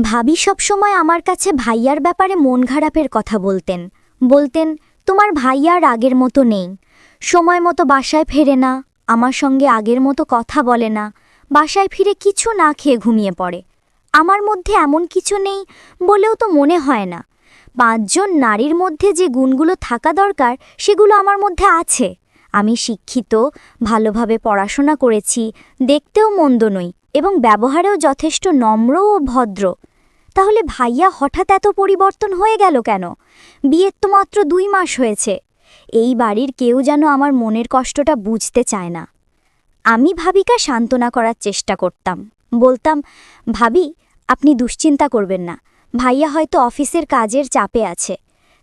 ভাবি সবসময় আমার কাছে ভাইয়ার ব্যাপারে মন খারাপের কথা বলতেন। বলতেন, তোমার ভাইয়ার আগের মতো নেই। সময় মতো বাসায় ফেরে না, আমার সঙ্গে আগের মতো কথা বলে না, বাসায় ফিরে কিছু না খেয়ে ঘুমিয়ে পড়ে। আমার মধ্যে এমন কিছু নেই বলেও তো মনে হয় না। পাঁচজন নারীর মধ্যে যে গুণগুলো থাকা দরকার, সেগুলো আমার মধ্যে আছে। আমি শিক্ষিত, ভালোভাবে পড়াশোনা করেছি, দেখতেও মন্দ নই। এবং ব্যবহারেও যথেষ্ট নম্র ও ভদ্র। তাহলে ভাইয়া হঠাৎ এত পরিবর্তন হয়ে গেল কেন? বিয়ের তো মাত্র দুই মাস হয়েছে। এই বাড়ির কেউ যেন আমার মনের কষ্টটা বুঝতে চায় না। আমি ভাবিকা সান্ত্বনা করার চেষ্টা করতাম। বলতাম, ভাবি, আপনি দুশ্চিন্তা করবেন না। ভাইয়া হয়তো অফিসের কাজের চাপে আছে।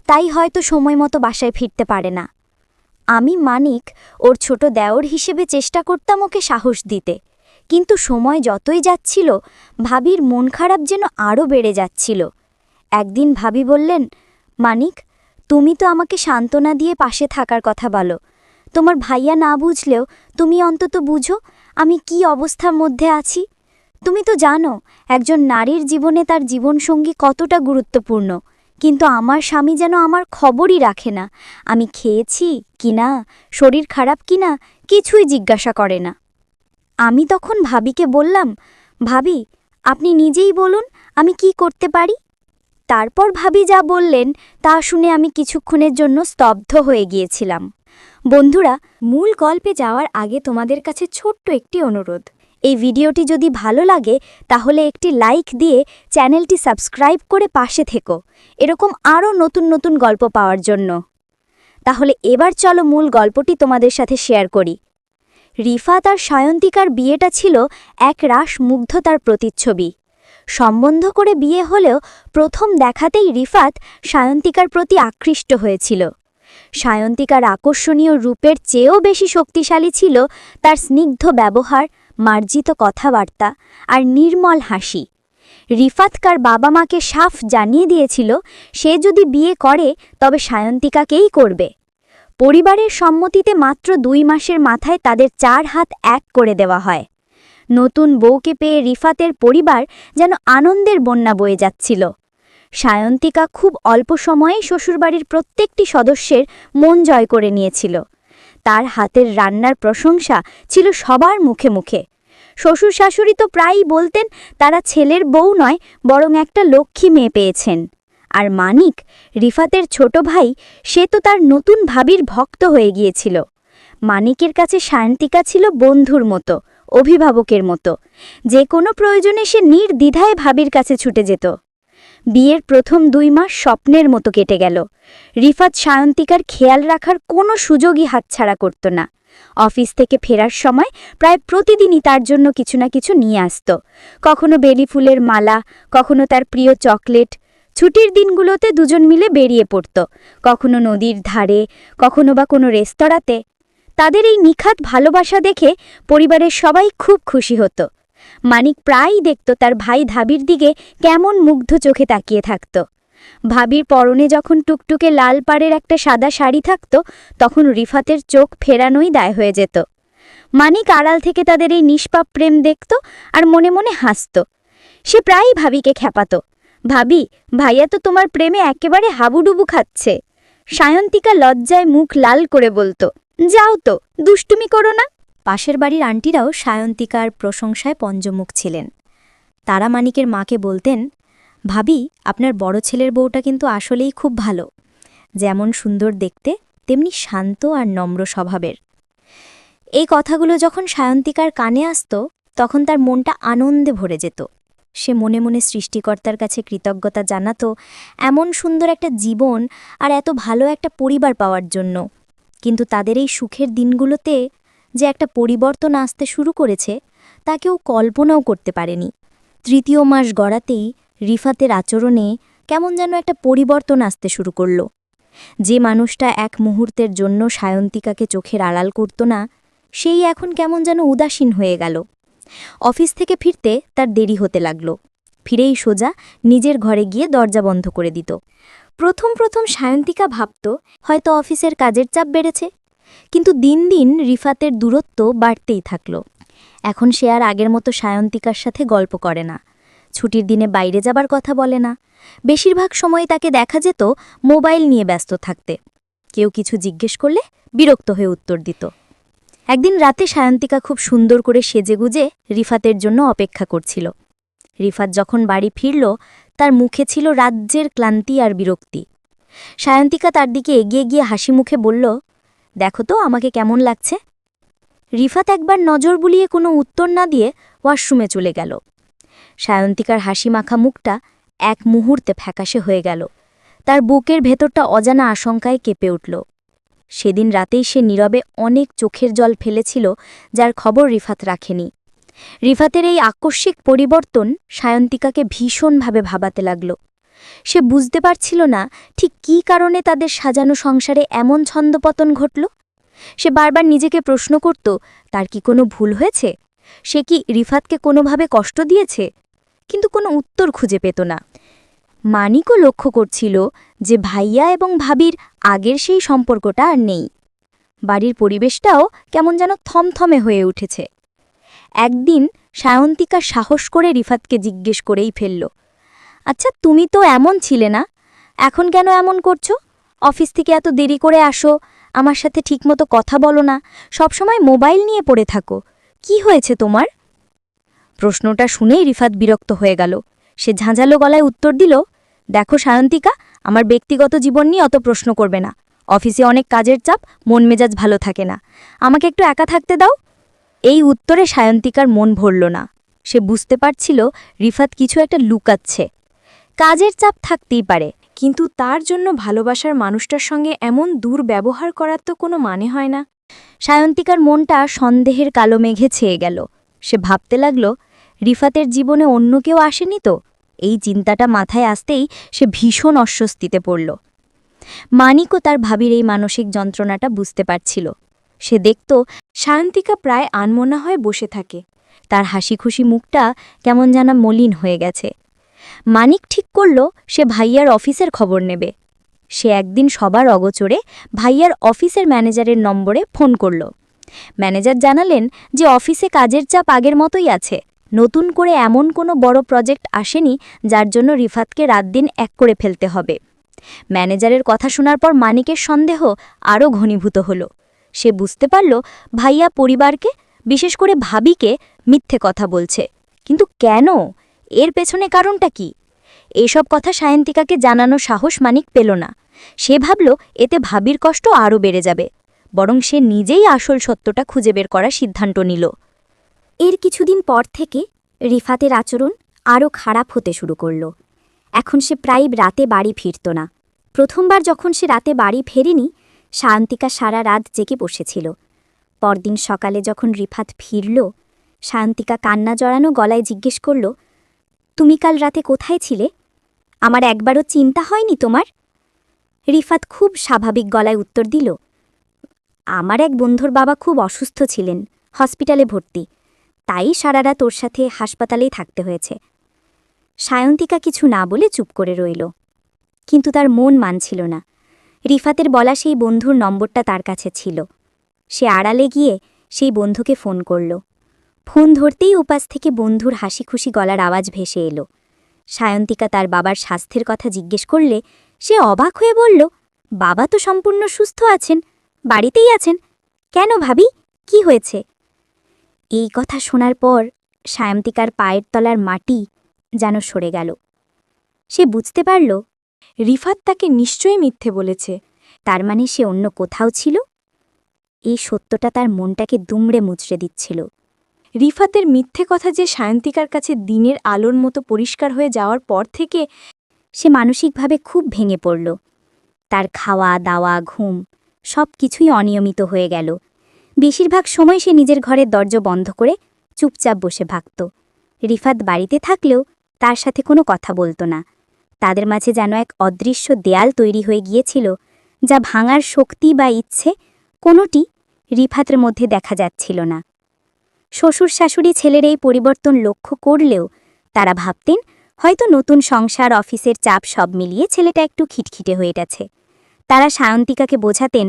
তাই হয়তো সময় মতো বাসায় ফিরতে পারে না। আমি মানিক, ওর ছোট দেওর হিসেবে চেষ্টা করতাম ওকে সাহস দিতে। কিন্তু সময় যতই যাচ্ছিল, ভাবির মন খারাপ যেন আরও বেড়ে যাচ্ছিল। একদিন ভাবি বললেন, মানিক, তুমি তো আমাকে সান্ত্বনা দিয়ে পাশে থাকার কথা বলো। তোমার ভাইয়া না বুঝলেও তুমি অন্তত বুঝো আমি কি অবস্থার মধ্যে আছি। তুমি তো জানো, একজন নারীর জীবনে তার জীবনসঙ্গী কতটা গুরুত্বপূর্ণ। কিন্তু আমার স্বামী যেন আমার খবরই রাখে না। আমি খেয়েছি কিনা শরীর খারাপ কিনা কিছুই জিজ্ঞাসা করে না। আমি তখন ভাবিকে বললাম, ভাবি, আপনি নিজেই বলুন আমি কি করতে পারি? তারপর ভাবি যা বললেন তা শুনে আমি কিছুক্ষণের জন্য স্তব্ধ হয়ে গিয়েছিলাম। বন্ধুরা, মূল গল্পে যাওয়ার আগে তোমাদের কাছে ছোট্ট একটি অনুরোধ। এই ভিডিওটি যদি ভালো লাগে, তাহলে একটি লাইক দিয়ে চ্যানেলটি সাবস্ক্রাইব করে পাশে থেকো। এরকম আরও নতুন নতুন গল্প পাওয়ার জন্য। তাহলে এবার চলো মূল গল্পটি তোমাদের সাথে শেয়ার করি। রিফাত আর সায়ন্তিকার বিয়েটা ছিল এক রাস মুগ্ধতার প্রতিচ্ছবি। সম্বন্ধ করে বিয়ে হলেও প্রথম দেখাতেই রিফাত সায়ন্তিকার প্রতি আকৃষ্ট হয়েছিল। সায়ন্তিকার আকর্ষণীয় রূপের চেয়েও বেশি শক্তিশালী ছিল তার স্নিগ্ধ ব্যবহার, মার্জিত কথাবার্তা আর নির্মল হাসি। রিফাতকার বাবা মাকে সাফ জানিয়ে দিয়েছিল, সে যদি বিয়ে করে, তবে সায়ন্তিকাকেই করবে। পরিবারের সম্মতিতে মাত্র দুই মাসের মাথায় তাদের চার হাত এক করে দেওয়া হয়। নতুন বউকে পেয়ে রিফাতের পরিবার যেন আনন্দের বন্যা বয়ে যাচ্ছিল। সায়ন্তিকা খুব অল্প সময়েই শ্বশুরবাড়ির প্রত্যেকটি সদস্যের মন জয় করে নিয়েছিল। তার হাতের রান্নার প্রশংসা ছিল সবার মুখে মুখে। শ্বশুর শাশুড়ি তো প্রায়ই বলতেন, তারা ছেলের বউ নয়, বরং একটা লক্ষ্মী মেয়ে পেয়েছেন। আর মানিক, রিফাতের ছোট ভাই, সে তো তার নতুন ভাবির ভক্ত হয়ে গিয়েছিল। মানিকের কাছে শান্তিকা ছিল বন্ধুর মতো, অভিভাবকের মতো। যে কোনো প্রয়োজনে সে নির্দ্বিধায় ভাবির কাছে ছুটে যেত। বিয়ের প্রথম দুই মাস স্বপ্নের মতো কেটে গেল। রিফাত সায়ন্তিকার খেয়াল রাখার কোনো সুযোগই হাতছাড়া করত না। অফিস থেকে ফেরার সময় প্রায় প্রতিদিনই তার জন্য কিছু না কিছু নিয়ে আসত। কখনো বেলি ফুলের মালা, কখনো তার প্রিয় চকলেট ছুটির দিনগুলোতে দুজন মিলে বেরিয়ে পড়ত। কখনো নদীর ধারে, কখনো বা কোনো রেস্তোরাঁতে। তাদের এই নিখাত ভালোবাসা দেখে পরিবারের সবাই খুব খুশি হতো। মানিক প্রায়ই দেখত তার ভাই ধাবির দিকে কেমন মুগ্ধ চোখে তাকিয়ে থাকত। ভাবির পরনে যখন টুকটুকে লাল পাড়ের একটা সাদা শাড়ি থাকত, তখন রিফাতের চোখ ফেরানোই দায় হয়ে যেত। মানিক আড়াল থেকে তাদের এই নিষ্পাপ প্রেম দেখত আর মনে মনে হাসত। সে প্রায়ই ভাবিকে খ্যাপাত। ভাবি, ভাইয়া তো তোমার প্রেমে একেবারে হাবুডুবু খাচ্ছে। সায়ন্তিকা লজ্জায় মুখ লাল করে বলতো, যাও তো, দুষ্টুমি করো না। পাশের বাড়ির আন্টিরাও সায়ন্তিকার প্রশংসায় পঞ্জমুখ ছিলেন। তারা মানিকের মাকে বলতেন, ভাবি, আপনার বড় ছেলের বউটা কিন্তু আসলেই খুব ভালো। যেমন সুন্দর দেখতে, তেমনি শান্ত আর নম্র স্বভাবের। এই কথাগুলো যখন সায়ন্তিকার কানে আসত, তখন তার মনটা আনন্দে ভরে যেত। সে মনে মনে সৃষ্টিকর্তার কাছে কৃতজ্ঞতা জানাতো, এমন সুন্দর একটা জীবন আর এত ভালো একটা পরিবার পাওয়ার জন্য। কিন্তু তাদের এই সুখের দিনগুলোতে যে একটা পরিবর্তন আসতে শুরু করেছে, তা কেউ কল্পনাও করতে পারেনি। তৃতীয় মাস গড়াতেই রিফাতের আচরণে কেমন যেন একটা পরিবর্তন আসতে শুরু করল। যে মানুষটা এক মুহূর্তের জন্য সায়ন্তিকাকে চোখের আড়াল করত না, সেই এখন কেমন যেন উদাসীন হয়ে গেল। অফিস থেকে ফিরতে তার দেরি হতে লাগল। ফিরেই সোজা নিজের ঘরে গিয়ে দরজা বন্ধ করে দিত। প্রথম প্রথম সায়ন্তিকা ভাবত, হয়তো অফিসের কাজের চাপ বেড়েছে। কিন্তু দিন দিন রিফাতের দূরত্ব বাড়তেই থাকল। এখন সে আর আগের মতো সায়ন্তিকার সাথে গল্প করে না। ছুটির দিনে বাইরে যাবার কথা বলে না। বেশিরভাগ সময় তাকে দেখা যেত মোবাইল নিয়ে ব্যস্ত থাকতে। কেউ কিছু জিজ্ঞেস করলে বিরক্ত হয়ে উত্তর দিত। একদিন রাতে সায়ন্তিকা খুব সুন্দর করে সেজেগুজে রিফাতের জন্য অপেক্ষা করছিল। রিফাত যখন বাড়ি ফিরল, তার মুখে ছিল রাজ্যের ক্লান্তি আর বিরক্তি। সায়ন্তিকা তার দিকে এগিয়ে গিয়ে হাসি মুখে বলল, দেখো তো, আমাকে কেমন লাগছে? রিফাত একবার নজর বুলিয়ে কোনো উত্তর না দিয়ে ওয়াশরুমে চলে গেল। সায়ন্তিকার হাসি মাখা মুখটা এক মুহূর্তে ফ্যাকাশে হয়ে গেল। তার বুকের ভেতরটা অজানা আশঙ্কায় কেঁপে উঠল। সেদিন রাতেই সে নীরবে অনেক চোখের জল ফেলেছিল, যার খবর রিফাত রাখেনি। রিফাতের এই আকস্মিক পরিবর্তন সায়ন্তিকাকে ভীষণভাবে ভাবাতে লাগল। সে বুঝতে পারছিল না ঠিক কী কারণে তাদের সাজানো সংসারে এমন ছন্দপতন ঘটল। সে বারবার নিজেকে প্রশ্ন করত, তার কি কোনো ভুল হয়েছে? সে কি রিফাতকে কোনোভাবে কষ্ট দিয়েছে? কিন্তু কোনো উত্তর খুঁজে পেত না। মানিকও লক্ষ্য করছিল যে ভাইয়া এবং ভাবির আগের সেই সম্পর্কটা আর নেই। বাড়ির পরিবেশটাও কেমন যেন থমথমে হয়ে উঠেছে। একদিন সায়ন্তিকা সাহস করে রিফাতকে জিজ্ঞেস করেই ফেলল আচ্ছা তুমি তো এমন ছিলে না, এখন কেন এমন করছ? অফিস থেকে এত দেরি করে আসো, আমার সাথে ঠিকমতো কথা বলো না, সবসময় মোবাইল নিয়ে পড়ে থাকো, কি হয়েছে তোমার? প্রশ্নটা শুনেই রিফাত বিরক্ত হয়ে গেল। সে ঝাঁঝালো গলায় উত্তর দিল, দেখো সায়ন্তিকা, আমার ব্যক্তিগত জীবন নিয়ে অত প্রশ্ন করবে না। অফিসে অনেক কাজের চাপ, মন মেজাজ ভালো থাকে না। আমাকে একটু একা থাকতে দাও। এই উত্তরে সায়ন্তিকার মন ভরল না। সে বুঝতে পারছিল রিফাত কিছু একটা লুকাচ্ছে। কাজের চাপ থাকতেই পারে, কিন্তু তার জন্য ভালোবাসার মানুষটার সঙ্গে এমন দূর ব্যবহার করার তো কোনো মানে হয় না। সায়ন্তিকার মনটা সন্দেহের কালো মেঘে ছেয়ে গেল। সে ভাবতে লাগল, রিফাতের জীবনে অন্য কেউ আসেনি তো? এই চিন্তাটা মাথায় আসতেই সে ভীষণ অস্বস্তিতে পড়ল। মানিকও তার ভাবির এই মানসিক যন্ত্রণাটা বুঝতে পারছিল। সে দেখত শান্তিকা প্রায় আনমনা হয়ে বসে থাকে। তার হাসি খুশি মুখটা কেমন যেন মলিন হয়ে গেছে। মানিক ঠিক করল সে ভাইয়ার অফিসের খবর নেবে। সে একদিন সবার অগোচরে ভাইয়ার অফিসের ম্যানেজারের নম্বরে ফোন করল। ম্যানেজার জানালেন যে অফিসে কাজের চাপ আগের মতোই আছে। নতুন করে এমন কোনো বড় প্রজেক্ট আসেনি যার জন্য রিফাতকে রাত দিন এক করে ফেলতে হবে। ম্যানেজারের কথা শোনার পর মানিকের সন্দেহ আরও ঘনীভূত হল। সে বুঝতে পারল ভাইয়া পরিবারকে, বিশেষ করে ভাবিকে, মিথ্যে কথা বলছে। কিন্তু কেন? এর পেছনে কারণটা কি? এসব কথা সায়ন্তিকাকে জানানো সাহস মানিক পেল না। সে ভাবল এতে ভাবির কষ্ট আরও বেড়ে যাবে। বরং সে নিজেই আসল সত্যটা খুঁজে বের করার সিদ্ধান্ত নিল। এর কিছুদিন পর থেকে রিফাতের আচরণ আরও খারাপ হতে শুরু করল। এখন সে প্রায় রাতে বাড়ি ফিরত না। প্রথমবার যখন সে রাতে বাড়ি ফেরেনি সায়ন্তিকা সারা রাত জেগে বসেছিল। পরদিন সকালে যখন রিফাত ফিরল সায়ন্তিকা কান্না জড়ানো গলায় জিজ্ঞেস করল, তুমি কাল রাতে কোথায় ছিলে? আমার একবারও চিন্তা হয়নি তোমার? রিফাত খুব স্বাভাবিক গলায় উত্তর দিল, আমার এক বন্ধুর বাবা খুব অসুস্থ ছিলেন, হসপিটালে ভর্তি। তাই সারা তোর সাথে হাসপাতালেই থাকতে হয়েছে। সায়ন্তিকা কিছু না বলে চুপ করে রইল। কিন্তু তার মন মানছিল না। রিফাতের বলা সেই বন্ধুর নম্বরটা তার কাছে ছিল। সে আড়ালে গিয়ে সেই বন্ধুকে ফোন করল। ফোন ধরতেই উপাস থেকে বন্ধুর হাসি খুশি গলার আওয়াজ ভেসে এলো। সায়ন্তিকা তার বাবার স্বাস্থ্যের কথা জিজ্ঞেস করলে সে অবাক হয়ে বলল, বাবা তো সম্পূর্ণ সুস্থ আছেন, বাড়িতেই আছেন। কেন ভাবি? কি হয়েছে? এই কথা শোনার পর সায়ন্তিকার পায়ের তলার মাটি যেন সরে গেল। সে বুঝতে পারল, রিফাত তাকে নিশ্চয়ই মিথ্যে বলেছে, তার মানে সে অন্য কোথাও ছিল? এই সত্যটা তার মনটাকে দুমড়ে মুচড়ে দিচ্ছিল। রিফাতের মিথ্যে কথা যে সায়ন্তিকার কাছে দিনের আলোর মতো পরিষ্কার হয়ে যাওয়ার পর থেকে সে মানসিকভাবে খুব ভেঙে পড়ল। তার খাওয়া, দাওয়া, ঘুম সব কিছুই অনিয়মিত হয়ে গেল। বেশিরভাগ সময় সে নিজের ঘরের দরজা বন্ধ করে চুপচাপ বসে ভাগত রিফাত বাড়িতে থাকলেও তার সাথে কোনো কথা বলতো না। তাদের মাঝে যেন এক অদৃশ্য দেয়াল তৈরি হয়ে গিয়েছিল, যা ভাঙার শক্তি বা ইচ্ছে কোনোটি রিফাতের মধ্যে দেখা যাচ্ছিল না। শ্বশুর শাশুড়ি ছেলের এই পরিবর্তন লক্ষ্য করলেও তারা ভাবতেন, হয়তো নতুন সংসার, অফিসের চাপ সব মিলিয়ে ছেলেটা একটু খিটখিটে হয়ে গেছে। তারা সায়ন্তিকাকে বোঝাতেন,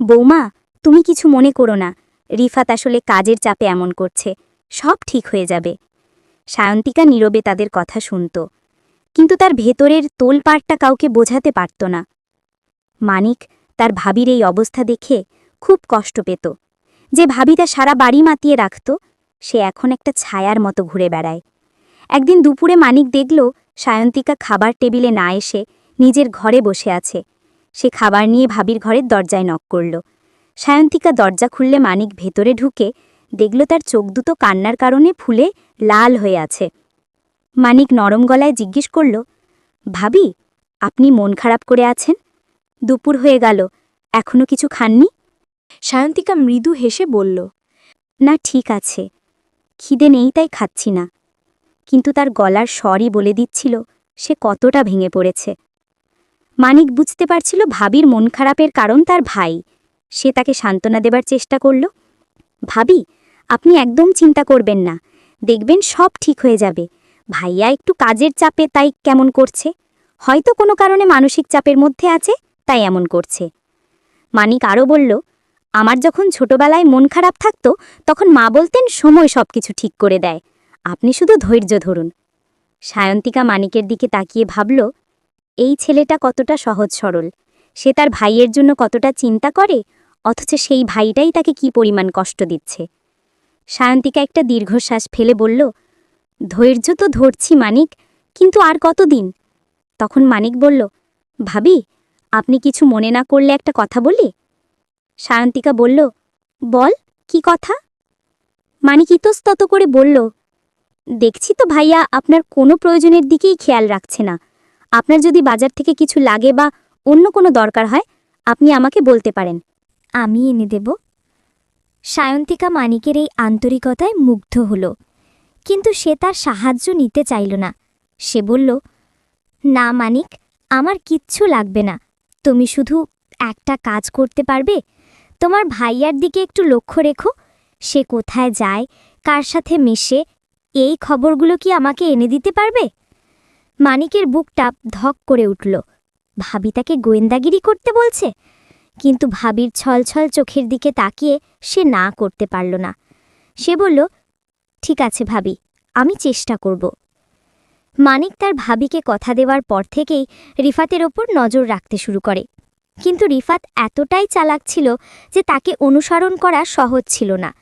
বৌমা তুমি কিছু মনে করো না। রিফাত আসলে কাজের চাপে এমন করছে। সব ঠিক হয়ে যাবে। সায়ন্তিকা নীরবে তাদের কথা শুনত। কিন্তু তার ভেতরের তোলপাড়টা কাউকে বোঝাতে পারত না। মানিক তার ভাবির এই অবস্থা দেখে খুব কষ্ট পেত। যে ভাবিটা সারা বাড়ি মাতিয়ে রাখত, সে এখন একটা ছায়ার মতো ঘুরে বেড়ায়। একদিন দুপুরে মানিক দেখল সায়ন্তিকা খাবার টেবিলে না এসে নিজের ঘরে বসে আছে। সে খাবার নিয়ে ভাবির ঘরের দরজায় নক করল। সায়ন্তিকা দরজা খুললে মানিক ভেতরে ঢুকে দেখল তার চোখ দুটো কান্নার কারণে ফুলে লাল হয়ে আছে। মানিক নরম গলায় জিজ্ঞেস করল ভাবি আপনি মন খারাপ করে আছেন? দুপুর হয়ে গেল এখনও কিছু খাননি? সায়ন্তিকা মৃদু হেসে বলল না ঠিক আছে খিদে নেই তাই খাচ্ছি না। কিন্তু তার গলার স্বরই বলে দিচ্ছিল সে কতটা ভেঙে পড়েছে। মানিক বুঝতে পারছিল ভাবির মন খারাপের কারণ তার ভাই। সে তাকে সান্ত্বনা দেবার চেষ্টা করল। ভাবি, আপনি একদম চিন্তা করবেন না। দেখবেন সব ঠিক হয়ে যাবে। ভাইয়া একটু কাজের চাপে তাই কেমন করছে। হয়তো কোনো কারণে মানসিক চাপের মধ্যে আছে, তাই এমন করছে। মানিক আরও বলল, আমার যখন ছোটবেলায় মন খারাপ থাকতো, তখন মা বলতেন সময় সবকিছু ঠিক করে দেয়। আপনি শুধু ধৈর্য ধরুন। সায়ন্তিকা মানিকের দিকে তাকিয়ে ভাবল, এই ছেলেটা কতটা সহজ সরল। সে তার ভাইয়ের জন্য কতটা চিন্তা করে অথচ সেই ভাইটাই তাকে কি পরিমাণ কষ্ট দিচ্ছে? সায়ন্তিকা একটা দীর্ঘশ্বাস ফেলে বলল, ধৈর্য তো ধরছি, মানিক, কিন্তু আর কতদিন? তখন মানিক বলল, ভাবি, আপনি কিছু মনে না করলে একটা কথা বলি? সায়ন্তিকা বলল, বল, কি কথা? মানিক ইতস্তত করে বলল, দেখছি তো ভাইয়া, আপনার কোনো প্রয়োজনের দিকেই খেয়াল রাখছে না। আপনার যদি বাজার থেকে কিছু লাগে বা অন্য কোনো দরকার হয়, আপনি আমাকে বলতে পারেন। আমি এনে দেব। সায়ন্তিকা মানিকের এই আন্তরিকতায় মুগ্ধ হল। কিন্তু সে তার সাহায্য নিতে চাইল না। সে বলল, না মানিক, আমার কিচ্ছু লাগবে না। তুমি শুধু একটা কাজ করতে পারবে? তোমার ভাইয়ার দিকে একটু লক্ষ্য রেখো। সে কোথায় যায়, কার সাথে মেশে, এই খবরগুলো কি আমাকে এনে দিতে পারবে? মানিকের বুকটা ধক করে উঠল। ভাবি তাকে গোয়েন্দাগিরি করতে বলছে? কিন্তু ভাবির ছলছল চোখের দিকে তাকিয়ে সে না করতে পারল না। সে বলল, ঠিক আছে ভাবি, আমি চেষ্টা করব। মানিক তার ভাবিকে কথা দেওয়ার পর থেকেই রিফাতের ওপর নজর রাখতে শুরু করে। কিন্তু রিফাত এতটাই চালাক ছিল যে তাকে অনুসরণ করা সহজ ছিল না।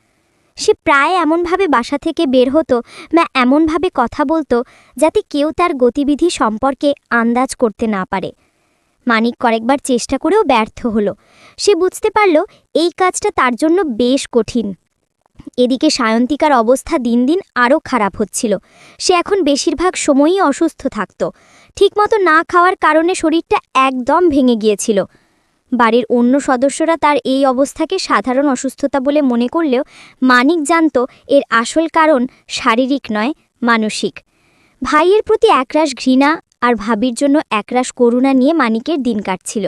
সে প্রায় এমনভাবে বাসা থেকে বের হতো বা এমনভাবে কথা বলতো যাতে কেউ তার গতিবিধি সম্পর্কে আন্দাজ করতে না পারে। মানিক কয়েকবার চেষ্টা করেও ব্যর্থ হলো। সে বুঝতে পারল এই কাজটা তার জন্য বেশ কঠিন। এদিকে সায়ন্তিকার অবস্থা দিন দিন আরও খারাপ হচ্ছিল। সে এখন বেশিরভাগ সময়ই অসুস্থ থাকত। ঠিকমতো না খাওয়ার কারণে শরীরটা একদম ভেঙে গিয়েছিল। বাড়ির অন্য সদস্যরা তার এই অবস্থাকে সাধারণ অসুস্থতা বলে মনে করলেও মানিক জানত এর আসল কারণ শারীরিক নয়, মানসিক। ভাইয়ের প্রতি একরাশ ঘৃণা আর ভাবির জন্য একরাশ করুণা নিয়ে মানিকের দিন কাটছিল।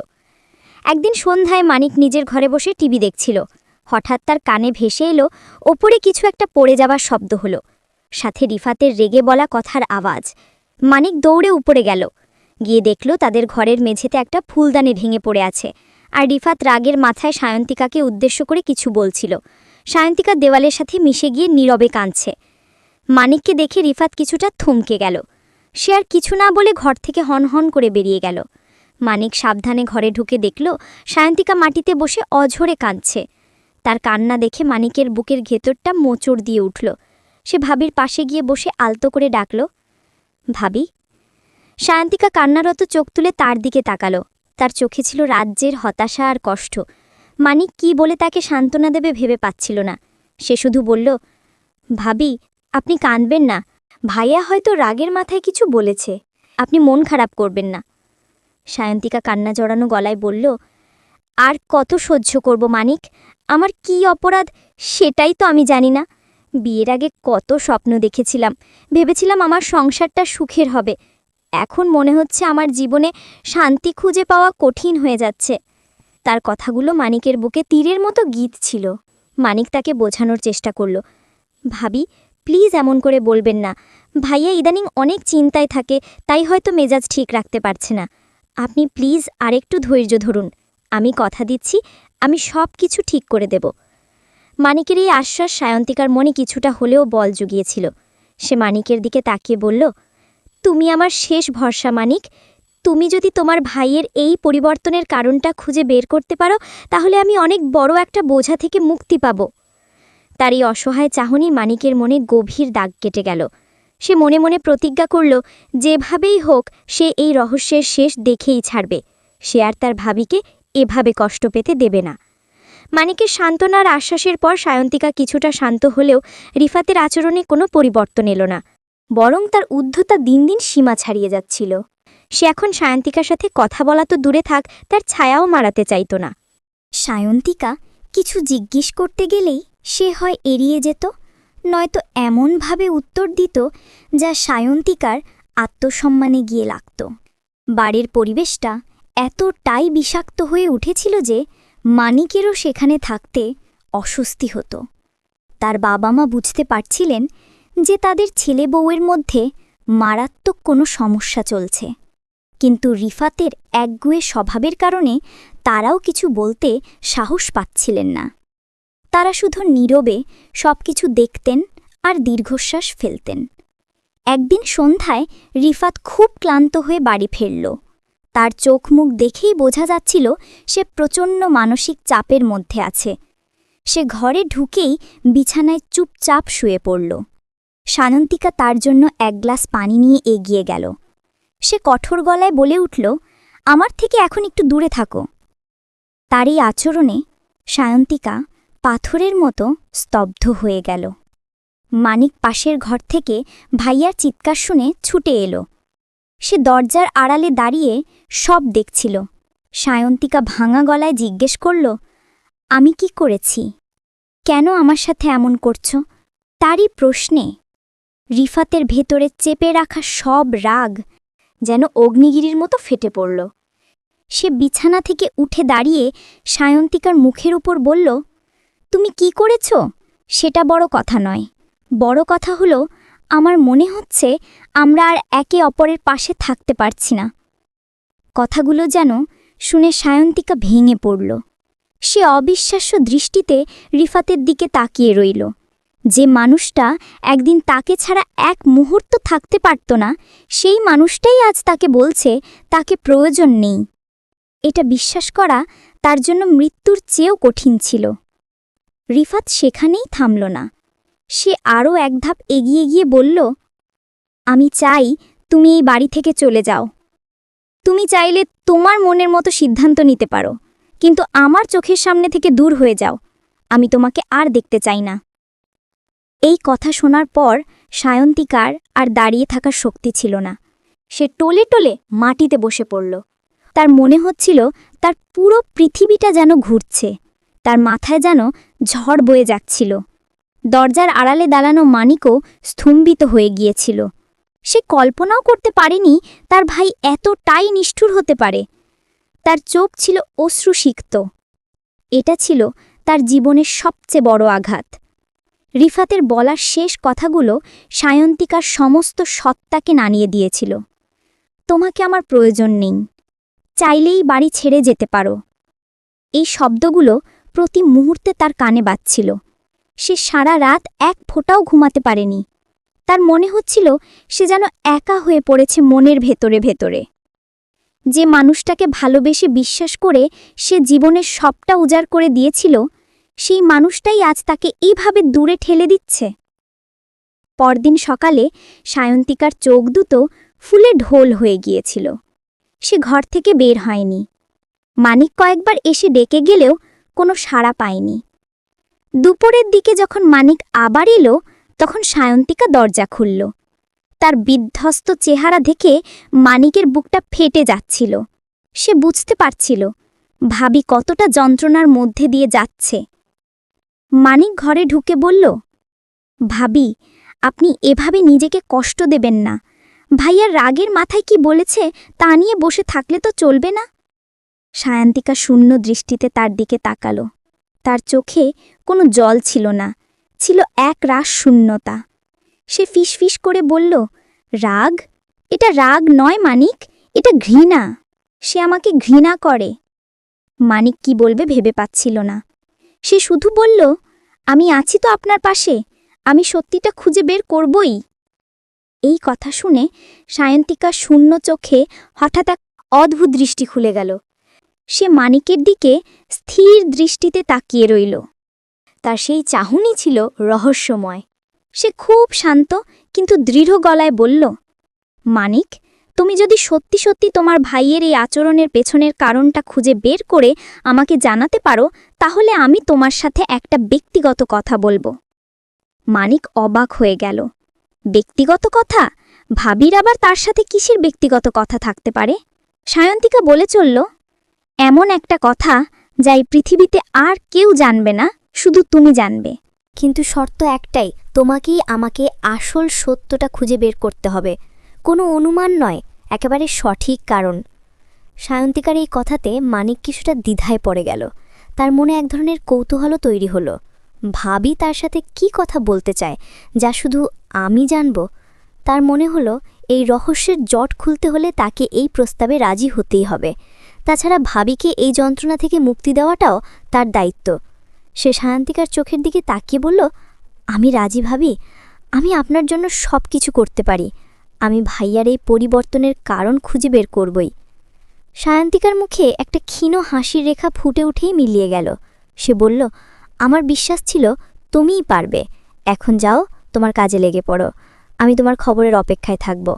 একদিন সন্ধ্যায় মানিক নিজের ঘরে বসে টিভি দেখছিল। হঠাৎ তার কানে ভেসে এলো, ওপরে কিছু একটা পড়ে যাবার শব্দ হলো। সাথে রিফাতের রেগে বলা কথার আওয়াজ। মানিক দৌড়ে উপরে গেল। গিয়ে দেখল তাদের ঘরের মেঝেতে একটা ফুলদানি ভেঙে পড়ে আছে। আর রিফাত রাগের মাথায় সায়ন্তিকাকে উদ্দেশ্য করে কিছু বলছিল। সায়ন্তিকা দেওয়ালের সাথে মিশে গিয়ে নীরবে কাঁদছে। মানিককে দেখে রিফাত কিছুটা থমকে গেল। সে আর কিছু না বলে ঘর থেকে হন হন করে বেরিয়ে গেল। মানিক সাবধানে ঘরে ঢুকে দেখল, সায়ন্তিকা মাটিতে বসে অঝরে কাঁদছে। তার কান্না দেখে মানিকের বুকের ভেতরটা মোচড় দিয়ে উঠল। সে ভাবির পাশে গিয়ে বসে আলতো করে ডাকল, ভাবি? সায়ন্তিকা কান্নারত চোখ তুলে তার দিকে তাকালো। তার চোখে ছিল রাজ্যের হতাশা আর কষ্ট। মানিক কি বলে তাকে সান্ত্বনা দেবে ভেবে পাচ্ছিল না। সে শুধু বলল, ভাবি, আপনি কাঁদবেন না। ভাইয়া হয়তো রাগের মাথায় কিছু বলেছে। আপনি মন খারাপ করবেন না। সায়ন্তিকা কান্না জড়ানো গলায় বলল, আর কত সহ্য করব মানিক? আমার কি অপরাধ সেটাই তো আমি জানি না। বিয়ের আগে কত স্বপ্ন দেখেছিলাম। ভেবেছিলাম আমার সংসারটা সুখের হবে। এখন মনে হচ্ছে আমার জীবনে শান্তি খুঁজে পাওয়া কঠিন হয়ে যাচ্ছে। তার কথাগুলো মানিকের বুকে তীরের মতো গীত ছিল। মানিক তাকে বোঝানোর চেষ্টা করল, ভাবি প্লিজ এমন করে বলবেন না। ভাইয়া ইদানিং অনেক চিন্তায় থাকে, তাই হয়তো মেজাজ ঠিক রাখতে পারছে না। আপনি প্লিজ আরেকটু ধৈর্য ধরুন। আমি কথা দিচ্ছি, আমি সব কিছু ঠিক করে দেব। মানিকের এই আশ্বাস সায়ন্তিকার মনে কিছুটা হলেও বল জুগিয়েছিল। সে মানিকের দিকে তাকিয়ে বলল, তুমি আমার শেষ ভরসা, মানিক। তুমি যদি তোমার ভাইয়ের এই পরিবর্তনের কারণটা খুঁজে বের করতে পারো, তাহলে আমি অনেক বড় একটা বোঝা থেকে মুক্তি পাব। তার এই অসহায় চাহনি মানিকের মনে গভীর দাগ কেটে গেল। সে মনে মনে প্রতিজ্ঞা করল, যেভাবেই হোক, সে এই রহস্যের শেষ দেখেই ছাড়বে। সে আর তার ভাবিকে এভাবে কষ্ট পেতে দেবে না। মানিকের সান্ত্বনার আশ্বাসের পর সায়ন্তিকা কিছুটা শান্ত হলেও রিফাতের আচরণে কোনো পরিবর্তন এলো না। বরং তার উদ্ধতা দিন দিন সীমা ছাড়িয়ে যাচ্ছিল। সে এখন সায়ন্তিকার সাথে কথা বলা তো দূরে থাক, তার ছায়াও মারাতে চাইত না। সায়ন্তিকা, কিছু জিজ্ঞেস করতে গেলেই সে হয় এড়িয়ে যেত, নয়তো এমনভাবে উত্তর দিত যা সায়ন্তিকার আত্মসম্মানে গিয়ে লাগত। বাড়ির পরিবেশটা এতটাই বিষাক্ত হয়ে উঠেছিল যে মানিকেরও সেখানে থাকতে অস্বস্তি হতো। তার বাবা মা বুঝতে পারছিলেন যে তাদের ছেলে বউয়ের মধ্যে মারাত্মক কোনো সমস্যা চলছে। কিন্তু রিফাতের একগুয়ে স্বভাবের কারণে তারাও কিছু বলতে সাহস পাচ্ছিলেন না। তারা শুধু নীরবে সব কিছু দেখতেন আর দীর্ঘশ্বাস ফেলতেন। একদিন সন্ধ্যায় রিফাত খুব ক্লান্ত হয়ে বাড়ি ফিরল। তার চোখ মুখ দেখেই বোঝা যাচ্ছিল সে প্রচণ্ড মানসিক চাপের মধ্যে আছে। সে ঘরে ঢুকেই বিছানায় চুপচাপ শুয়ে পড়ল। সায়ন্তিকা তার জন্য এক গ্লাস পানি নিয়ে এগিয়ে গেল। সে কঠোর গলায় বলে উঠল, আমার থেকে এখন একটু দূরে থাকো। তার এই আচরণে সায়ন্তিকা পাথরের মতো স্তব্ধ হয়ে গেল। মানিক পাশের ঘর থেকে ভাইয়ার চিৎকার শুনে ছুটে এলো। সে দরজার আড়ালে দাঁড়িয়ে সব দেখছিল। সায়ন্তিকা ভাঙা গলায় জিজ্ঞেস করল, আমি কি করেছি? কেন আমার সাথে এমন করছ? তারই প্রশ্নে। রিফাতের ভেতরে চেপে রাখা সব রাগ যেন অগ্নিগিরির মতো ফেটে পড়ল। সে বিছানা থেকে উঠে দাঁড়িয়ে সায়ন্তিকার মুখের উপর বলল তুমি কি করেছ? সেটা বড় কথা নয়। বড় কথা হলো, আমার মনে হচ্ছে আমরা আর একে অপরের পাশে থাকতে পারছি না। কথাগুলো যেন শুনে সায়ন্তিকা ভেঙে পড়ল। সে অবিশ্বাস্য দৃষ্টিতে রিফাতের দিকে তাকিয়ে রইল। যে মানুষটা একদিন তাকে ছাড়া এক মুহূর্ত থাকতে পারত না, সেই মানুষটাই আজ তাকে বলছে তাকে প্রয়োজন নেই। এটা বিশ্বাস করা তার জন্য মৃত্যুর চেয়েও কঠিন ছিল। রিফাত সেখানেই থামল না। সে আরও এক ধাপ এগিয়ে গিয়ে বলল, আমি চাই তুমি এই বাড়ি থেকে চলে যাও। তুমি চাইলে তোমার মনের মতো সিদ্ধান্ত নিতে পারো, কিন্তু আমার চোখের সামনে থেকে দূর হয়ে যাও। আমি তোমাকে আর দেখতে চাই না। এই কথা শোনার পর সায়ন্তিকার আর দাঁড়িয়ে থাকার শক্তি ছিল না। সে টলে টলে মাটিতে বসে পড়ল। তার মনে হচ্ছিল তার পুরো পৃথিবীটা যেন ঘুরছে, তার মাথায় যেন ঝড় বয়ে যাচ্ছিল। দরজার আড়ালে দাঁড়ানো মানিকও স্তম্ভিত হয়ে গিয়েছিল। সে কল্পনাও করতে পারেনি তার ভাই এতটাই নিষ্ঠুর হতে পারে। তার চোখ ছিল অশ্রুসিক্ত। এটা ছিল তার জীবনের সবচেয়ে বড় আঘাত। রিফাতের বলার শেষ কথাগুলো সায়ন্তিকার সমস্ত সত্তাকে নানিয়ে দিয়েছিল। তোমাকে আমার প্রয়োজন নেই। চাইলেই বাড়ি ছেড়ে যেতে পারো। এই শব্দগুলো প্রতি মুহূর্তে তার কানে বাজছিল। সে সারা রাত এক ফোঁটাও ঘুমাতে পারেনি। তার মনে হচ্ছিল সে যেন একা হয়ে পড়েছে মনের ভেতরে ভেতরে। যে মানুষটাকে ভালোবেসে বিশ্বাস করে সে জীবনের সবটা উজাড় করে দিয়েছিল, সেই মানুষটাই আজ তাকে এইভাবে দূরে ঠেলে দিচ্ছে। পরদিন সকালে সায়ন্তিকার চোখ দুটো ফুলে ঢোল হয়ে গিয়েছিল। সে ঘর থেকে বের হয়নি। মানিক কয়েকবার এসে ডেকে গেলেও কোনো সাড়া পায়নি। দুপুরের দিকে যখন মানিক আবার এলো, তখন সায়ন্তিকা দরজা খুলল। তার বিধ্বস্ত চেহারা দেখে মানিকের বুকটা ফেটে যাচ্ছিল। সে বুঝতে পারছিল, ভাবি কতটা যন্ত্রণার মধ্যে দিয়ে যাচ্ছে। মানিক ঘরে ঢুকে বলল, ভাবি, আপনি এভাবে নিজেকে কষ্ট দেবেন না। ভাইয়ার রাগের মাথায় কি বলেছে তা নিয়ে বসে থাকলে তো চলবে না? সায়ান্তিকা শূন্য দৃষ্টিতে তার দিকে তাকালো। তার চোখে কোনো জল ছিল না, ছিল এক রাস শূন্যতা। সে ফিসফিস করে বলল, রাগ? এটা রাগ নয় মানিক, এটা ঘৃণা। সে আমাকে ঘৃণা করে মানিক কি বলবে ভেবে পাচ্ছিল না। সে শুধু বলল, আমি আছি তো আপনার পাশে, আমি সত্যিটা খুঁজে বের করবই এই কথা শুনে সায়ন্তিকা শূন্য চোখে হঠাৎ এক অদ্ভুত দৃষ্টি খুলে গেল। সে মানিকের দিকে স্থির দৃষ্টিতে তাকিয়ে রইল। তার সেই চাহনি ছিল রহস্যময়। সে খুব শান্ত কিন্তু দৃঢ় গলায় বলল, মানিক, তুমি যদি সত্যি সত্যি তোমার ভাইয়ের এই আচরণের পেছনের কারণটা খুঁজে বের করে আমাকে জানাতে পারো, তাহলে আমি তোমার সাথে একটা ব্যক্তিগত কথা বলব। মানিক অবাক হয়ে গেল। ব্যক্তিগত কথা? ভাবির আবার তার সাথে কিসের ব্যক্তিগত কথা থাকতে পারে? সায়ন্তিকা বলে চলল এমন একটা কথা যা এই পৃথিবীতে আর কেউ জানবে না, শুধু তুমি জানবে। কিন্তু শর্ত একটাই, তোমাকেই আমাকে আসল সত্যটা খুঁজে বের করতে হবে। কোনো অনুমান নয়, একেবারে সঠিক কারণ। সায়ন্তিকার এই কথাতে মানিক কিছুটা দ্বিধায় পড়ে গেল। তার মনে এক ধরনের কৌতূহলও তৈরি হলো। ভাবি তার সাথে কি কথা বলতে চায়, যা শুধু আমি জানব? তার মনে হলো, এই রহস্যের জট খুলতে হলে তাকে এই প্রস্তাবে রাজি হতেই হবে। তাছাড়া ভাবিকে এই যন্ত্রণা থেকে মুক্তি দেওয়াটাও তার দায়িত্ব। সে সায়ন্তিকার চোখের দিকে তাকিয়ে বলল, আমি রাজি ভাবি, আমি আপনার জন্য সব কিছু করতে পারি। আমি ভাইয়ার এই পরিবর্তনের কারণ খুঁজে বের করবই। সায়ন্তিকার মুখে একটা ক্ষীণ হাসির রেখা ফুটে উঠেই মিলিয়ে গেল। সে বলল, আমার বিশ্বাস ছিল তুমিই পারবে। এখন যাও, তোমার কাজে লেগে পড়ো। আমি তোমার খবরের অপেক্ষায় থাকব।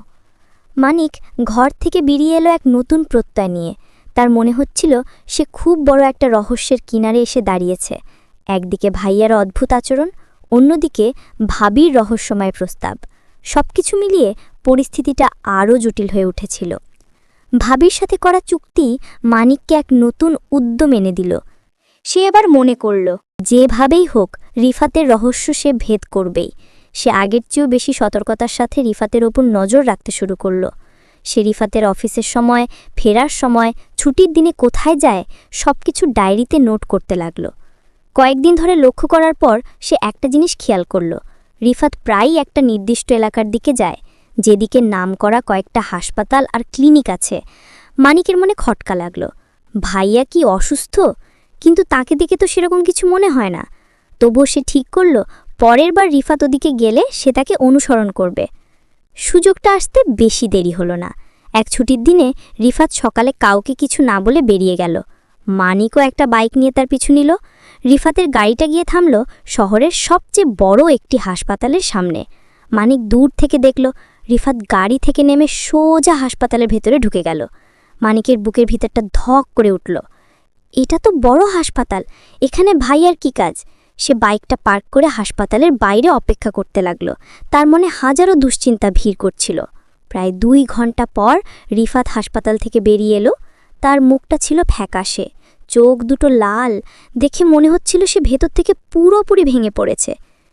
মানিক ঘর থেকে বেরিয়ে এলো এক নতুন প্রত্যয় নিয়ে। তার মনে হচ্ছিল সে খুব বড় একটা রহস্যের কিনারে এসে দাঁড়িয়েছে। একদিকে ভাইয়ার অদ্ভুত আচরণ, অন্যদিকে ভাবির রহস্যময় প্রস্তাব। সবকিছু মিলিয়ে পরিস্থিতিটা আরও জটিল হয়ে উঠেছিল। ভাবির সাথে করা চুক্তি মানিককে এক নতুন উদ্যম এনে দিল। সে এবার মনে করল, যেভাবেই হোক, রিফাতের রহস্য সে ভেদ করবেই। সে আগের চেয়েও বেশি সতর্কতার সাথে রিফাতের ওপর নজর রাখতে শুরু করল। সে রিফাতের অফিসের সময়, ফেরার সময়, ছুটির দিনে কোথায় যায় সব কিছু ডায়েরিতে নোট করতে লাগল। কয়েকদিন ধরে লক্ষ্য করার পর সে একটা জিনিস খেয়াল করল। রিফাত প্রায়ই একটা নির্দিষ্ট এলাকার দিকে যায়, যেদিকে নাম করা কয়েকটা হাসপাতাল আর ক্লিনিক আছে। মানিকের মনে খটকা লাগল। ভাইয়া কি অসুস্থ? কিন্তু তাকে দেখে তো সেরকম কিছু মনে হয় না। তবুও সে ঠিক করল, পরের বার রিফাত ওদিকে গেলে সে তাকে অনুসরণ করবে। সুযোগটা আসতে বেশি দেরি হলো না। এক ছুটির দিনে রিফাত সকালে কাউকে কিছু না বলে বেরিয়ে গেল। মানিকও একটা বাইক নিয়ে তার পিছু নিল। রিফাতের গাড়িটা গিয়ে থামল শহরের সবচেয়ে বড় একটি হাসপাতালের সামনে। মানিক দূর থেকে দেখল রিফাত গাড়ি থেকে নেমে সোজা হাসপাতালের ভেতরে ঢুকে গেল। মানিকের বুকের ভিতরটা ধক করে উঠল। এটা তো বড় হাসপাতাল। এখানে ভাই আর কি কাজ? সে বাইকটা পার্ক করে হাসপাতালের বাইরে অপেক্ষা করতে লাগল। তার মনে হাজারো দুশ্চিন্তা ভিড় করছিল। প্রায় দুই ঘণ্টা পর রিফাত হাসপাতাল থেকে বেরিয়ে এলো। তার মুখটা ছিল ফ্যাকাশে, চোখ দুটো লাল। দেখে মনে হচ্ছিল সে ভেতর থেকে পুরোপুরি ভেঙে পড়েছে।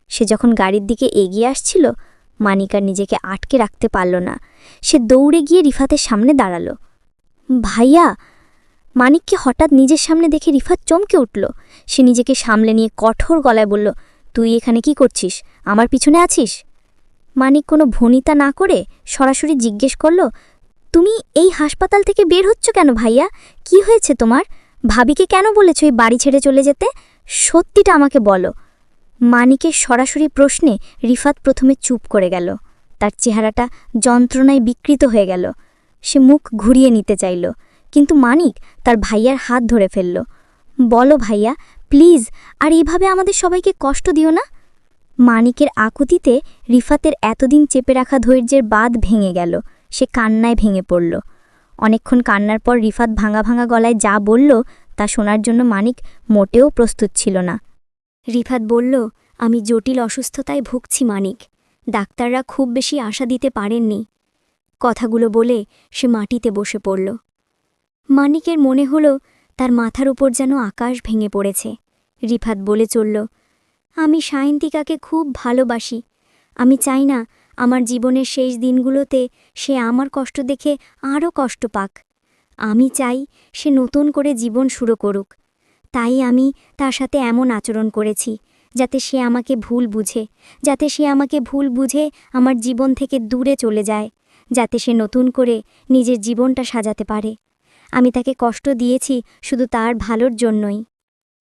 সে যখন গাড়ির দিকে এগিয়ে আসছিল মানিকার নিজেকে আটকে রাখতে পারল না। সে দৌড়ে গিয়ে রিফাতের সামনে দাঁড়াল। ভাইয়া মানিককে হঠাৎ নিজের সামনে দেখে রিফাত চমকে উঠল। সে নিজেকে সামলে নিয়ে কঠোর গলায় বলল, তুই এখানে কি করছিস? আমার পিছনে আছিস? মানিক কোনো ভনিতা না করে সরাসরি জিজ্ঞেস করল, তুমি এই হাসপাতাল থেকে বের হচ্ছ কেন ভাইয়া? কি হয়েছে তোমার? ভাবিকে কেন বলেছ এই বাড়ি ছেড়ে চলে যেতে? সত্যিটা আমাকে বলো। মানিকের সরাসরি প্রশ্নে রিফাত প্রথমে চুপ করে গেল। তার চেহারাটা যন্ত্রণায় বিকৃত হয়ে গেল। সে মুখ ঘুরিয়ে নিতে চাইল। কিন্তু মানিক তার ভাইয়ার হাত ধরে ফেলল। বলো ভাইয়া, প্লিজ, আর এইভাবে আমাদের সবাইকে কষ্ট দিও না? মানিকের আকুতিতে রিফাতের এতদিন চেপে রাখা ধৈর্যের বাদ ভেঙে গেল। সে কান্নায় ভেঙে পড়ল। অনেকক্ষণ কান্নার পর রিফাত ভাঙা ভাঙা গলায় যা বলল তা শোনার জন্য মানিক মোটেও প্রস্তুত ছিল না। রিফাত বলল, আমি জটিল অসুস্থতায় ভুগছি মানিক। ডাক্তাররা খুব বেশি আশা দিতে পারেননি। কথাগুলো বলে সে মাটিতে বসে পড়ল। মানিকের মনে হলো তার মাথার উপর যেন আকাশ ভেঙে পড়েছে। রিফাত বলে চলল, আমি সায়ন্তিকাকে খুব ভালোবাসি। আমি চাই না আমার জীবনের শেষ দিনগুলোতে সে আমার কষ্ট দেখে আরও কষ্ট পাক। আমি চাই সে নতুন করে জীবন শুরু করুক। তাই আমি তার সাথে এমন আচরণ করেছি, যাতে সে আমাকে ভুল বুঝে, যাতে সে আমাকে ভুল বুঝে আমার জীবন থেকে দূরে চলে যায়, যাতে সে নতুন করে নিজের জীবনটা সাজাতে পারে। আমি তাকে কষ্ট দিয়েছি শুধু তার ভালোর জন্যই।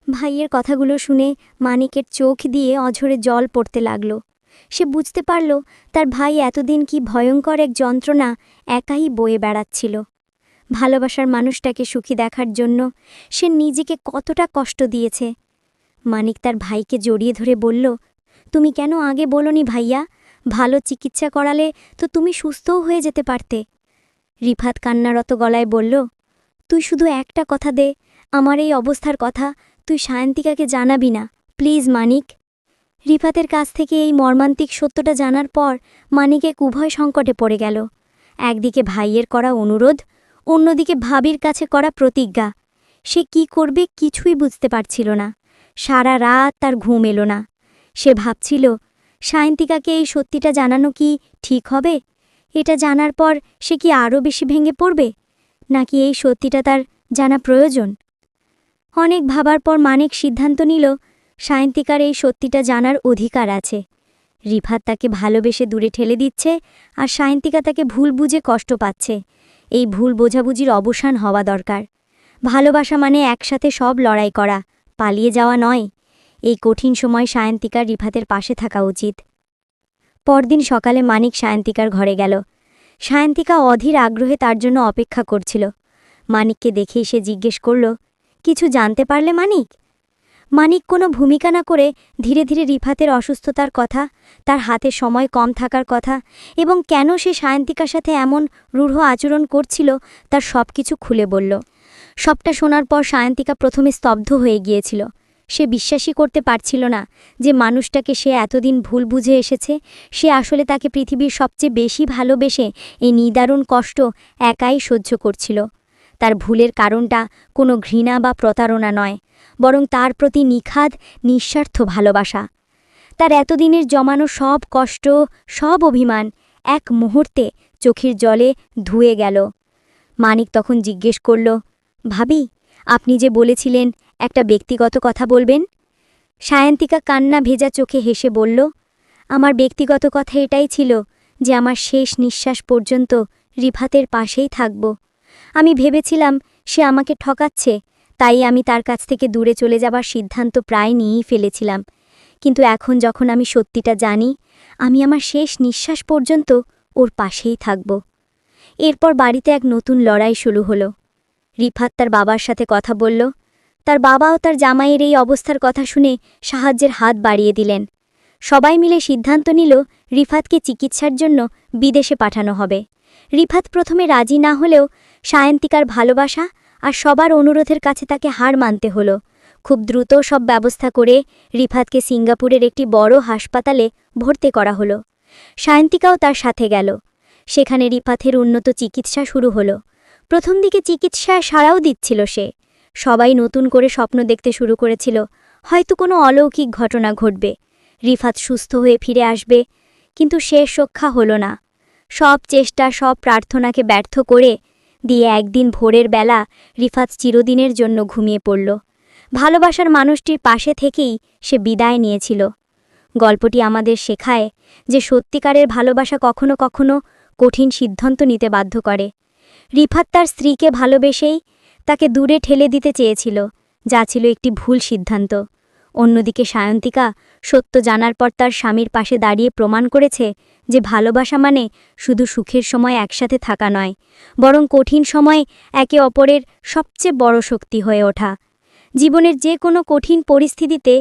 ভাইয়ের কথাগুলো শুনে মানিকের চোখ দিয়ে অঝরে জল পড়তে লাগল। সে বুঝতে পারল, তার ভাই এতদিন কি ভয়ঙ্কর এক যন্ত্রণা একাই বয়ে বেড়াচ্ছিল। ভালোবাসার মানুষটাকে সুখী দেখার জন্য সে নিজেকে কতটা কষ্ট দিয়েছে। মানিক তার ভাইকে জড়িয়ে ধরে বলল, তুমি কেন আগে বলনি ভাইয়া? ভালো চিকিৎসা করালে তো তুমি সুস্থও হয়ে যেতে পারতে। রিফাত কান্নারত গলায় বলল তুই শুধু একটা কথা দে, আমার এই অবস্থার কথা তুই সায়ন্তিকাকে জানাবি না, প্লিজ মানিক। রিফাতের কাছ থেকে এই মর্মান্তিক সত্যটা জানার পর মানিকে উভয় সংকটে পড়ে গেল। একদিকে ভাইয়ের করা অনুরোধ, অন্যদিকে ভাবির কাছে করা প্রতিজ্ঞা। সে কি করবে কিছুই বুঝতে পারছিল না। সারা রাত তার ঘুম এলো না। সে ভাবছিল, সায়ন্তিকাকে এই সত্যিটা জানানো কি ঠিক হবে? এটা জানার পর সে কি আরও বেশি ভেঙে পড়বে? নাকি এই সত্যিটা তার জানা প্রয়োজন? অনেক ভাবার পর মানিক সিদ্ধান্ত নিল, সায়ন্তিকার এই সত্যিটা জানার অধিকার আছে। রিফাত তাকে ভালোবেসে দূরে ঠেলে দিচ্ছে আর সায়ন্তিকা তাকে ভুল বুঝে কষ্ট পাচ্ছে। এই ভুল বোঝাবুঝির অবসান হওয়া দরকার। ভালোবাসা মানে একসাথে সব লড়াই করা, পালিয়ে যাওয়া নয়। এই কঠিন সময় সায়ন্তিকার রিফাতের পাশে থাকা উচিত। পরদিন সকালে মানিক সায়ন্তিকার ঘরে গেল। সায়ন্তিকা অধীর আগ্রহে তার জন্য অপেক্ষা করছিল। মানিককে দেখেই সে জিজ্ঞেস করল, কিছু জানতে পারলে মানিক? মানিক কোনো ভূমিকা না করে ধীরে ধীরে রিফাতের অসুস্থতার কথা, তার হাতে সময় কম থাকার কথা এবং কেন সে সায়ন্তিকার সাথে এমন রূঢ় আচরণ করছিল তার সব কিছু খুলে বলল। সবটা শোনার পর সায়ন্তিকা প্রথমে স্তব্ধ হয়ে গিয়েছিল। সে বিশ্বাসই করতে পারছিল না যে মানুষটাকে সে এতদিন ভুল বুঝে এসেছে। সে আসলে তাকে পৃথিবীর সবচেয়ে বেশি ভালোবেসে এই নিদারুণ কষ্ট একাই সহ্য করছিল। তার ভুলের কারণটা কোনো ঘৃণা বা প্রতারণা নয়, বরং তার প্রতি নিখাদ, নিঃস্বার্থ ভালোবাসা। তার এতদিনের জমানো সব কষ্ট, সব অভিমান এক মুহূর্তে চোখের জলে ধুয়ে গেল। মানিক তখন জিজ্ঞেস করল, ভাবি, আপনি যে বলেছিলেন একটা ব্যক্তিগত কথা বলবেন? সায়ন্তিকা কান্না ভেজা চোখে হেসে বলল, আমার ব্যক্তিগত কথা এটাই ছিল যে আমার শেষ নিঃশ্বাস পর্যন্ত রিফাতের পাশেই থাকব। আমি ভেবেছিলাম সে আমাকে ঠকাচ্ছে, তাই আমি তার কাছ থেকে দূরে চলে যাবার সিদ্ধান্ত প্রায় নিয়েই ফেলেছিলাম। কিন্তু এখন যখন আমি সত্যিটা জানি, আমি আমার শেষ নিঃশ্বাস পর্যন্ত ওর পাশেই থাকব। এরপর বাড়িতে এক নতুন লড়াই শুরু হলো। রিফাত তার বাবার সাথে কথা বলল তার বাবাও তার জামাইয়ের এই অবস্থার কথা শুনে সাহায্যের হাত বাড়িয়ে দিলেন। সবাই মিলে সিদ্ধান্ত নিল, রিফাতকে চিকিৎসার জন্য বিদেশে পাঠানো হবে। রিফাত প্রথমে রাজি না হলেও সায়ন্তিকার ভালোবাসা আর সবার অনুরোধের কাছে তাকে হার মানতে হলো। খুব দ্রুত সব ব্যবস্থা করে রিফাতকে সিঙ্গাপুরের একটি বড় হাসপাতালে ভর্তি করা হলো। সায়ন্তিকাও তার সাথে গেল। সেখানে রিফাতের উন্নত চিকিৎসা শুরু হলো। প্রথম দিকে চিকিৎসায় সাড়াও দিচ্ছিল সে। সবাই নতুন করে স্বপ্ন দেখতে শুরু করেছিল। হয়তো কোনো অলৌকিক ঘটনা ঘটবে। রিফাত সুস্থ হয়ে ফিরে আসবে, কিন্তু শেষ রক্ষা হলো না। সব চেষ্টা, সব প্রার্থনাকে ব্যর্থ করে দিয়ে একদিন ভোরের বেলা রিফাত চিরদিনের জন্য ঘুমিয়ে পড়ল। ভালোবাসার মানুষটির পাশে থেকেই সে বিদায় নিয়েছিল। গল্পটি আমাদের শেখায় যে সত্যিকারের ভালোবাসা কখনো কখনো কঠিন সিদ্ধান্ত নিতে বাধ্য করে। রিফাত তার স্ত্রীকে ভালোবেসেই তাকে দূরে ঠেলে দিতে চেয়েছিল, যা ছিল একটি ভুল সিদ্ধান্ত। অন্যদিকে সায়ন্তিকা সত্য জানার পর তার স্বামীর পাশে দাঁড়িয়ে প্রমাণ করেছে যে ভালোবাসা মানে শুধু সুখের সময় একসাথে থাকা নয়, বরং কঠিন সময় একে অপরের সবচেয়ে বড় শক্তি হয়ে ওঠা। জীবনের যে কোনো কঠিন পরিস্থিতিতে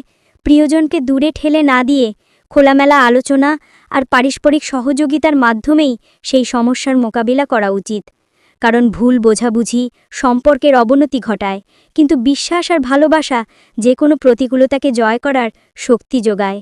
প্রিয়জনকে দূরে ঠেলে না দিয়ে খোলামেলা আলোচনা আর পারস্পরিক সহযোগিতার মাধ্যমেই সেই সমস্যার মোকাবিলা করা উচিত। কারণ ভুল বোঝাবুঝি সম্পর্কের অবনতি ঘটায়, কিন্তু বিশ্বাস আর ভালোবাসা যে কোনো প্রতিকূলতাকে জয় করার শক্তি যোগায়।